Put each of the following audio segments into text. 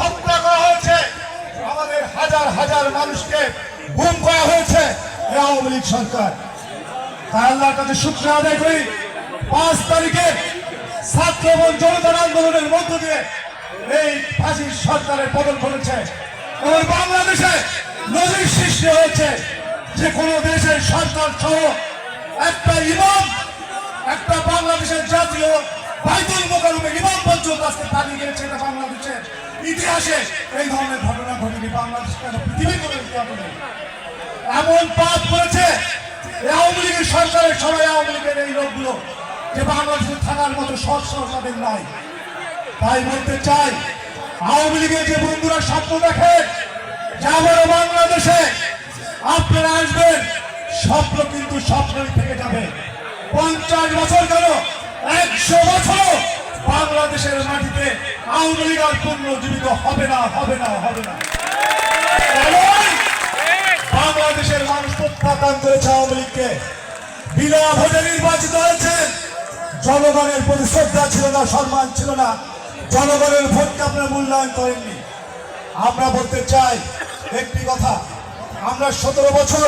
হত্যা করা হয়েছে। আমাদের হাজার হাজার মানুষকে গুম করা হয়েছে আওয়ামী লীগ সরকার। তাই আল্লাহর কাছে শুক্র আদায় করি। পাঁচ তারিখে ছাত্র এবং জনতার আন্দোলনের মধ্য দিয়ে এই ফাঁসির সরকারের পতন ঘটেছে। এবং বাংলাদেশে নজির সৃষ্টি হয়েছে যে কোনো দেশের সরকার সহ একটা ইমাম, একটা বাংলাদেশের জাতীয় বাইতুল ইমাম ইতিহাসে এই ধরনের ঘটনা ঘটেনি বাংলাদেশ। এমন পাপ করেছে আওয়ামী লীগের সরকারের সবাই আওয়ামী লীগের এই লোকগুলো যে বাংলাদেশে থাকার মতো নাই তাই বলতে চাই, আওয়ামী লীগের যে বন্ধুরা স্বপ্ন দেখে, যে বাংলাদেশে আপনারা আসবেন, স্বপ্ন কিন্তু স্বপ্নই থেকে যাবে পঞ্চাশ বছর কেন একশো বছর বাংলাদেশের মাটিতে আওয়ামী লীগ আর পুনর্জীবিত হবে না হবে না হবে না। বাংলাদেশের মানুষ প্রত্যাখ্যান করেছে আওয়ামী লীগকে। বিনা ভোটে নির্বাচিত হয়েছেন জনগণের প্রতি শ্রদ্ধা ছিল না, সম্মান ছিল না। জনগণের ভোটকে আপনারা মূল্যায়ন করেননি। আমরা বলতে চাই, একটি কথা, আমরা সতেরো বছর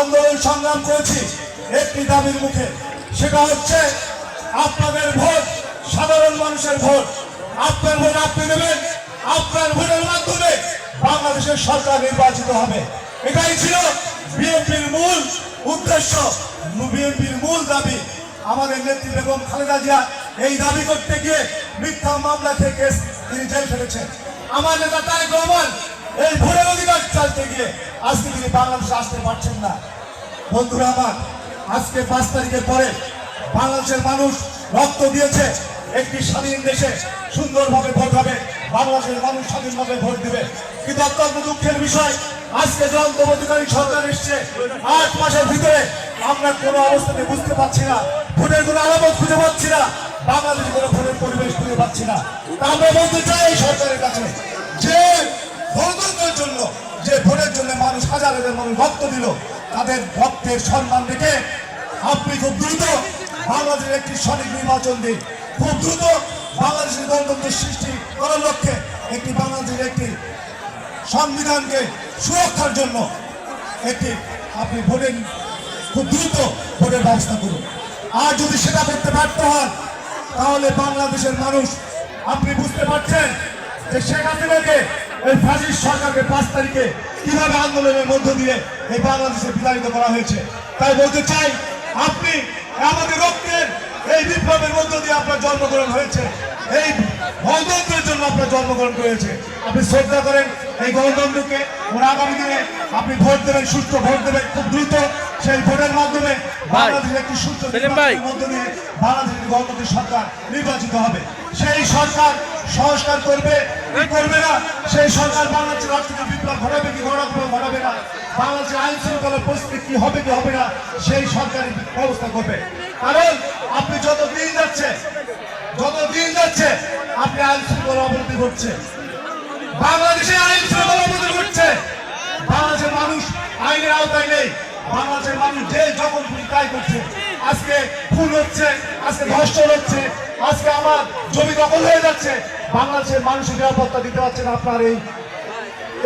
আন্দোলন সংগ্রাম করেছি, একটি দাবির মুখে। সেটা হচ্ছে, আপনাদের ভোট সাধারণ মানুষের ভোট। আপনার ভোট আপনি দেবেন আপনার ভোটের মাধ্যমে বাংলাদেশের সরকার নির্বাচিত হবে। এটাই ছিল বিএনপির মূল উদ্দেশ্য। বিএনপির মূল দাবি, আমাদের নেত্রী বেগম খালেদা জিয়া এই দাবি করতে গিয়ে মিথ্যা মামলা থেকে তিনি জেল ফেলেছেন আমার নেতা তারেক রহমান এই ভোটের অধিকার চালতে গিয়ে আজকে তিনি বাংলাদেশে আসতে পারছেন না। বন্ধুরা আমার, আজকে পাঁচ তারিখের পরে বাংলাদেশের মানুষ রক্ত দিয়েছে। একটি স্বাধীন দেশে সুন্দরভাবে ভোট হবে, বাংলাদেশের মানুষ স্বাধীনভাবে ভোট দেবে। কিন্তু অত্যন্ত দুঃখের বিষয়, আজকে যে অন্তর্বর্তীকারী সরকার এসছে, আট মাসের ভিতরে আমরা কোনো অবস্থাতে বুঝতে পারছি না, ভোটের কোনো আলামত খুঁজে পাচ্ছি না, বাংলাদেশে কোনো ভোটের পরিবেশ খুঁজে পাচ্ছি না। আমরা বলতে চাই এই সরকারের কাছে, যে গণতন্ত্রের জন্য, যে ভোটের জন্য মানুষ হাজার হাজার মানুষ রক্ত দিল, তাদের ভক্তের সম্মান রেখে আপনি খুব দ্রুত বাংলাদেশের একটি সঠিক নির্বাচন দিন। খুব দ্রুত বাংলাদেশের গণতন্ত্র সৃষ্টি করার লক্ষ্যে একটি বাংলাদেশের একটি সংবিধানকে সুরক্ষার জন্য একটি আপনি ভোটের, খুব দ্রুত ভোটের ব্যবস্থা করুন। আর যদি সেটা করতে ব্যর্থ হন, তাহলে বাংলাদেশের মানুষ, আপনি বুঝতে পারছেন যে শেখ হাসিনাকে এই ফ্যাসিস্ট সরকারকে পাঁচ তারিখে কীভাবে আন্দোলনের মধ্য দিয়ে এই বাংলাদেশে বিতাড়িত করা হয়েছে? তাই বলতে চাই, আপনি আমাদের রক্তের এই বিপ্লবের মধ্য দিয়ে আপনার জন্মগ্রহণ হয়েছে। এই গণতন্ত্রের জন্য আপনার জন্মগ্রহণ করেছে। আপনি শ্রদ্ধা করেন এই গণতন্ত্রকে। ওর আগামী দিনে আপনি ভোট দেবেন সুস্থ ভোট দেবেন। খুব দ্রুত সেই ভোটের মাধ্যমে বাংলাদেশের একটি সুস্থ মধ্য দিয়ে বাংলাদেশের একটি গণতান্ত্রিক সরকার নির্বাচিত হবে। সেই সরকার সংস্কার করবে কি হবে না, সেই সরকারি ব্যবস্থা করবে। কারণ আপনি যত দিন যাচ্ছে, যত দিন যাচ্ছে, আপনি আইন শৃঙ্খলা অবনতি ঘটছে। বাংলাদেশে আইন শৃঙ্খলা অবনতি ঘটছে। বাংলাদেশের মানুষ বাংলাদেশের মানুষ যে যখন তাই করছে, আজকে হচ্ছে আজকে হচ্ছে, আজকে আমার জমি দখল হয়ে যাচ্ছে, বাংলাদেশের মানুষের নিরাপত্তা দিতে পারছে না আপনার এই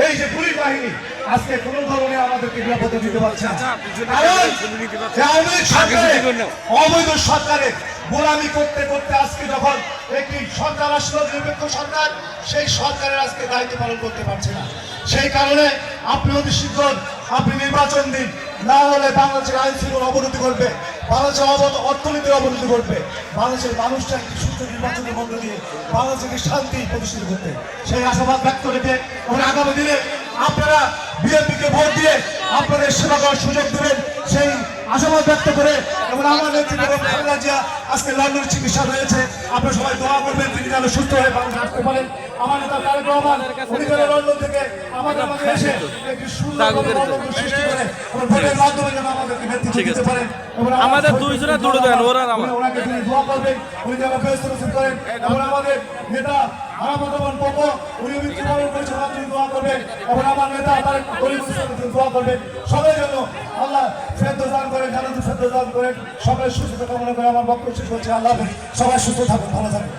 এই যে পুলিশ বাহিনী, আজকে কোন ধরনের আমাদেরকে নিরাপত্তা দিতে পারছে অবৈধ সরকারের গোলামি করতে করতে আজকে যখন একটি সরকার আসলো, নিরপেক্ষ সরকার, সেই সরকারের আজকে দায়িত্ব পালন করতে পারছে না। সেই কারণে আপনি অতি শীঘ্র আপনি নির্বাচন দিন। না হলে বাংলাদেশের আইন অবনতি করবে বাংলাদেশের অবত অর্থনীতির অবনতি করবে বাংলাদেশের মানুষটা একটি সুস্থ নির্বাচনের মধ্য দিয়ে বাংলাদেশকে শান্তি প্রতিষ্ঠিত করতে। সেই আশাবাদ ব্যক্ত রেখে এবং আগামী দিনে আপনারা বিএনপিকে ভোট দিয়ে আপনাদের সেবা করার সুযোগ দেবেন। সেই আশাবাদ ব্যক্ত করে এবং আমার নেতৃত্ব এবং খালেদা জিয়া আজকে লন্ডন চিকিৎসা রয়েছে আপনারা সবাই দোয়া করবেন তিনি যেন সুস্থ হয়ে বাংলাদেশে আসতে পারেন আমার নেতা তারেক রহমান উনি যেন লন্ডন থেকে আমাদের মাঝে এসে একটি সুন্দর সৃষ্টি করে এবং ভোটের মাধ্যমে যেন আমাদেরকে নেতৃত্ব ঠিক আছে। দিতে পারেন এবং আমাদের দুইজনে দুটো দেন, ওরা। ওনাকে দোয়া করবেন উনি যেন রসিদ করেন এবং আমাদের নেতা আরামতমান পপ উনি মৃত্যুবরণ করেছেন। দোয়া করবেন এবং আমার নেতা তারেক করিম দোয়া করবেন। সবাই জন্য আল্লাহ শ্রেদ্ধ দান করেন জানাতে শ্রেদ্ধ দান করেন। সবাই সুস্থতা কামনা করে আমার বক্তব্য শেষ হচ্ছে আল্লাহ সবাই সুস্থ থাকুন ভালো থাকুন।